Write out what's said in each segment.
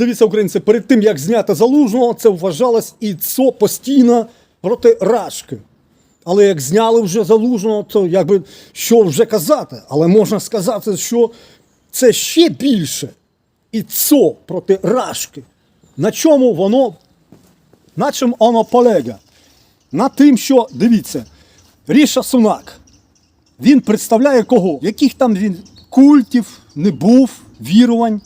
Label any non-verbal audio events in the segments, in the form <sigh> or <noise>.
дивіться, українці, перед тим як зняти залужного, це вважалось і ЦО постійно проти Рашки. Але як зняли вже залужного, то якби що вже казати. Але можна сказати, що це ще більше і ЦО проти Рашки. На чому воно, на чим воно полега? На тим, що дивіться, Ріша Сунак. Він представляє кого? Яких там він культів не був, вірувань.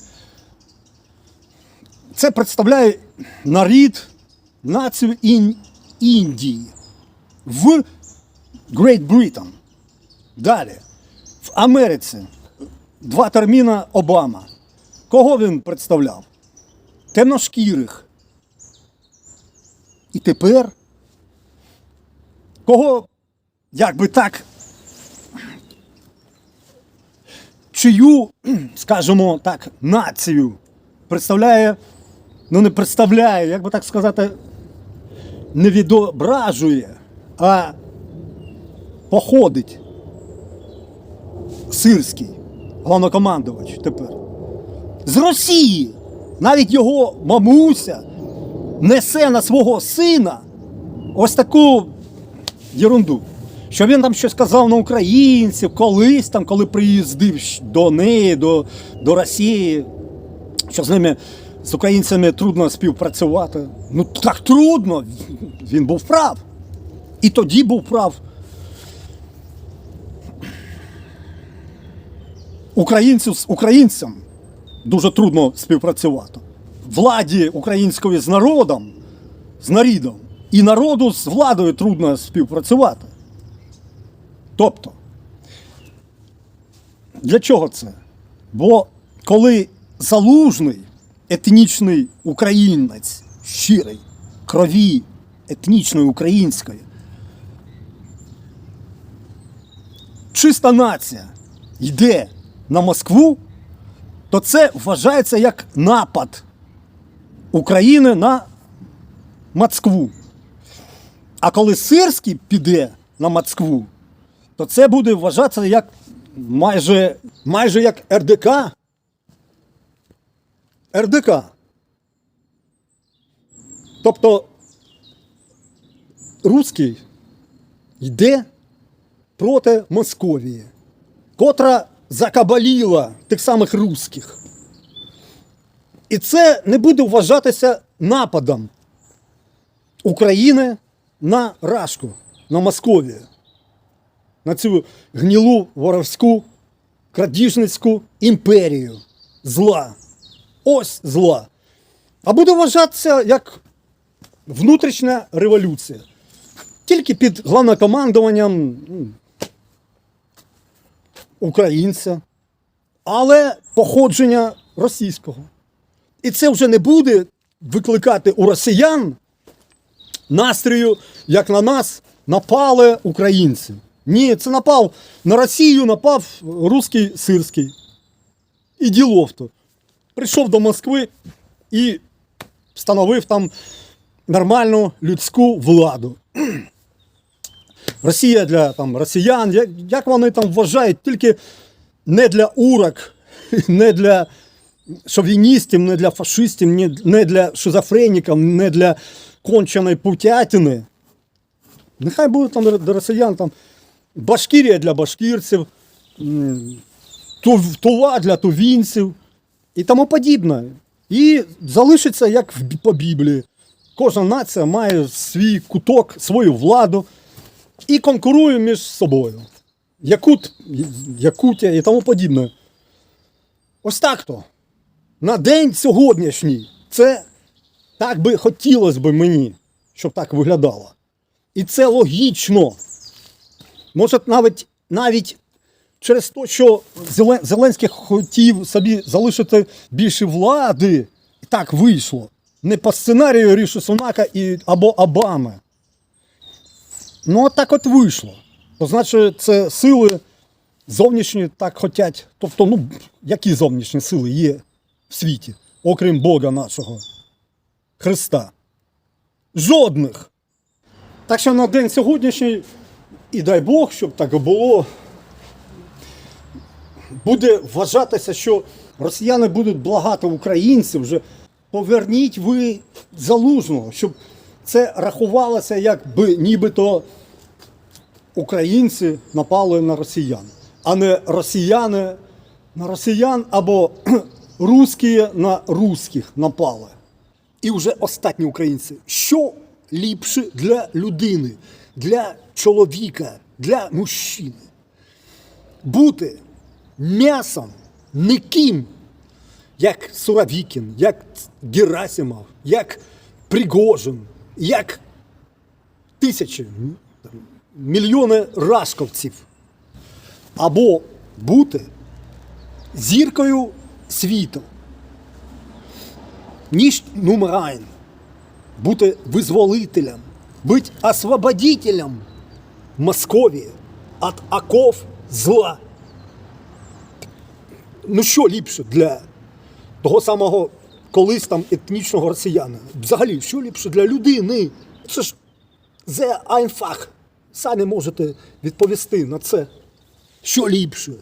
Це представляє нарід, націю Ін- Індії в Great Britain. Далі. В Америці два терміна Обама. Кого він представляв? Темношкірих. І тепер кого, як би так, чию, скажімо так, націю представляє, ну не представляє, як би так сказати, не відображує, а походить сирський головнокомандувач тепер. З Росії навіть його мамуся несе на свого сина ось таку єрунду. Що він там щось казав на українців, колись там, коли приїздив до неї, до, до Росії, що з ними, з українцями трудно співпрацювати. Ну так трудно. Він був прав. І тоді був прав. Українців з українцям дуже трудно співпрацювати. Владі української з народом, з нарідом, і народу з владою трудно співпрацювати. Тобто, для чого це? Бо коли залужний етнічний українець, щирий, крові етнічної української, чиста нація йде на Москву, то це вважається як напад України на Москву. А коли Сирський піде на Москву, то це буде вважатися як майже, майже як РДК. РДК. Тобто Руський йде проти Московії, котра закабаліла тих самих русських. І це не буде вважатися нападом України на Рашку, на Московію, на цю гнілу воровську крадіжницьку імперію зла. Ось зла. А буде вважатися як внутрішня революція. Тільки під головнокомандуванням ну, українця, але походження російського. І це вже не буде викликати у росіян настрою, як на нас напали українці. Ні, це напав на Росію, напав русський сирський. І ділов-то. Прийшов до Москви і встановив там нормальну людську владу. Росія для там, росіян, як, як вони там вважають, тільки не для урок, <laughs> не для шовіністів, не для фашистів, не, для шизофреніків, не для конченої путятини. Нехай буде там до росіян там Башкірія для башкірців, Тула для тувінців і тому подібне. І залишиться як по Біблії. Кожна нація має свій куток, свою владу і конкурує між собою. Якут, Якутія і тому подібне. Ось так то. На день сьогоднішній це так би хотілося б мені, щоб так виглядало. І це логічно. Може, навіть, навіть через те, що Зеленський хотів собі залишити більше влади, так вийшло. Не по сценарію Ріші Сунака і, або Обами. Ну, от так от вийшло. Значить, це сили зовнішні так хотять. Тобто, ну, які зовнішні сили є в світі, окрім Бога нашого, Христа? Жодних. Так що на день сьогоднішній, і дай Бог, щоб так було, буде вважатися, що росіяни будуть благати українців вже поверніть ви залужного, щоб це рахувалося, як би нібито українці напали на росіян, а не росіяни на росіян або <clears throat> русські на русських напали. І вже останні українці. Що ліпше для людини, для чоловіка, для мужчини? Бути м'ясом ніким, як Суровікін, як Герасимов, як Пригожин, як тисячі, мільйони рашковців. Або бути зіркою світу. Ніж номер. Бути визволителем, бути освободителем Московії від оков зла. Ну що ліпше для того самого колись там етнічного росіяна? Взагалі, що ліпше для людини? Це ж the einfach. Самі можете відповісти на це. Що ліпше?